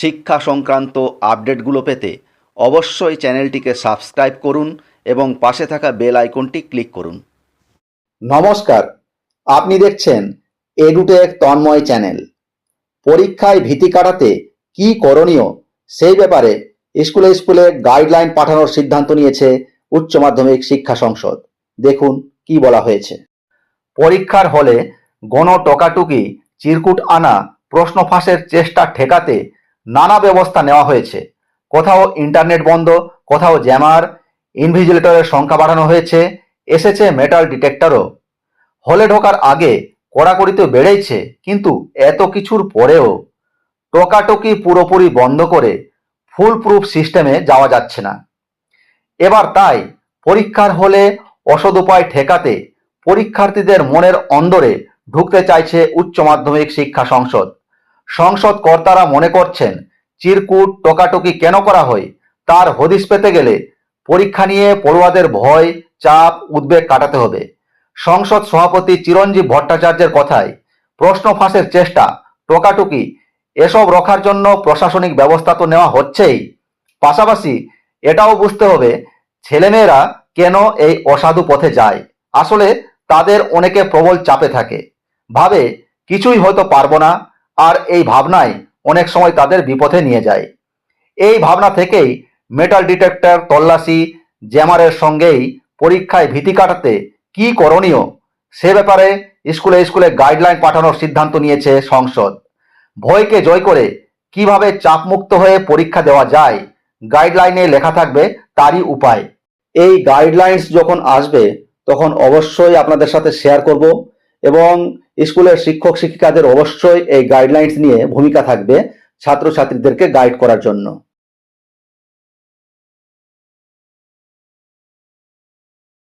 শিক্ষা সংক্রান্ত আপডেটগুলো পেতে অবশ্যই চ্যানেলটিকে সাবস্ক্রাইব করুন এবং পাশে থাকা বেল আইকনটি ক্লিক করুন। নমস্কার, আপনি দেখছেন এডুটেক তন্ময় চ্যানেল। পরীক্ষায় ভীতি কাটাতে কি করণীয় সেই ব্যাপারে স্কুলে স্কুলে গাইডলাইন পাঠানোর সিদ্ধান্ত নিয়েছে উচ্চ মাধ্যমিক শিক্ষা সংসদ। দেখুন কি বলা হয়েছে। পরীক্ষার হলে গণ টকাটুকি চিরকুট আনা, প্রশ্ন ফাঁসের চেষ্টা ঠেকাতে নানা ব্যবস্থা নেওয়া হয়েছে। কোথাও ইন্টারনেট বন্ধ, কোথাও জ্যামার, ইনভিজিলেটরের সংখ্যা বাড়ানো হয়েছে, এসেছে মেটাল ডিটেক্টরও। হলে ঢোকার আগে কড়াকড়ি তো বেড়েইছে, কিন্তু এত কিছুর পরেও টোকাটকি পুরোপুরি বন্ধ করে ফুল প্রুফ সিস্টেমে যাওয়া যাচ্ছে না। এবার তাই পরীক্ষার হলে অসদ উপায় ঠেকাতে পরীক্ষার্থীদের মনের অন্দরে ঢুকতে চাইছে উচ্চ মাধ্যমিক শিক্ষা সংসদ। সংসদ কর্তারা মনে করছেন, চিরকুট টোকাটকি কেন করা হয়? তার হদিস পেতে গেলে পরীক্ষা নিয়ে পড়ুয়াদের ভয়, চাপ, উদ্বেগ কাটাতে হবে। সংসদ সভাপতি চিরঞ্জীব ভট্টাচার্যের কথায় প্রশ্ন ফাঁসের চেষ্টা, টোকাটুকি, এসব রখার জন্য প্রশাসনিক ব্যবস্থা তো নেওয়া হচ্ছেই। পাশাপাশি এটাও বুঝতে হবে, ছেলেমেয়েরা কেন এই অসাধু পথে যায়? আসলে তাদের অনেকে প্রবল চাপে থাকে। ভাবে, কিছুই হয়তো পারব না আর এই ভাবনাই অনেক সময় তাদের বিপথে নিয়ে যায়। এই ভাবনা থেকেই মেটাল ডিটেক্টর তল্লাশি জ্যামারের সঙ্গেই পরীক্ষায় ভীতি কাটাতে কি করণীয় সে ব্যাপারে স্কুলে স্কুলে গাইডলাইন পাঠানোর সিদ্ধান্ত নিয়েছে সংসদ। ভয়কে জয় করে কীভাবে চাপমুক্ত হয়ে পরীক্ষা দেওয়া যায় গাইডলাইনে লেখা থাকবে তারই উপায়। এই গাইডলাইন্স যখন আসবে, তখন অবশ্যই আপনাদের সাথে শেয়ার করব এবং স্কুলের শিক্ষক শিক্ষিকাদের অবশ্যই এই গাইডলাইন্স নিয়ে ভূমিকা থাকবে ছাত্রছাত্রীদেরকে গাইড করার জন্য।